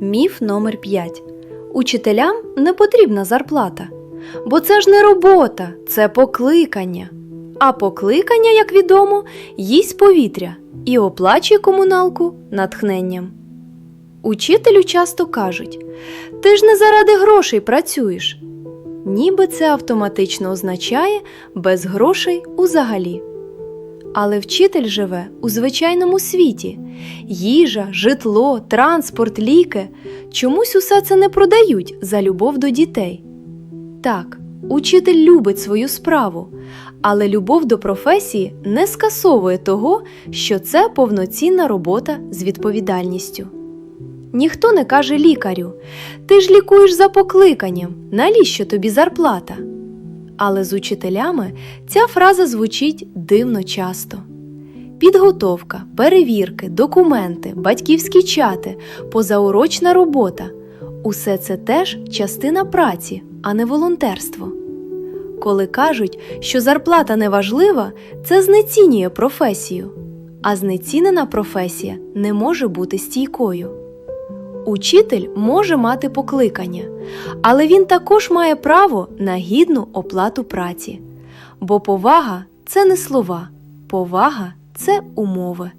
Міф номер 5. Учителям не потрібна зарплата. Бо це ж не робота, це покликання. А покликання, як відомо, їсть повітря і оплачує комуналку натхненням. Учителю часто кажуть: ти ж не заради грошей працюєш. Ніби це автоматично означає без грошей узагалі. Але вчитель живе у звичайному світі. Їжа, житло, транспорт, ліки. Чомусь усе це не продають за любов до дітей. Так, учитель любить свою справу, але любов до професії не скасовує того, що це повноцінна робота з відповідальністю. Ніхто не каже лікарю: ти ж лікуєш за покликанням, навіщо тобі зарплата? Але з учителями ця фраза звучить дивно часто. Підготовка, перевірки, документи, батьківські чати, позаурочна робота усе це теж частина праці, а не волонтерство. Коли кажуть, що зарплата не важлива, це знецінює професію, а знецінена професія не може бути стійкою. Учитель може мати покликання, але він також має право на гідну оплату праці. Бо повага це не слова, повага це умови.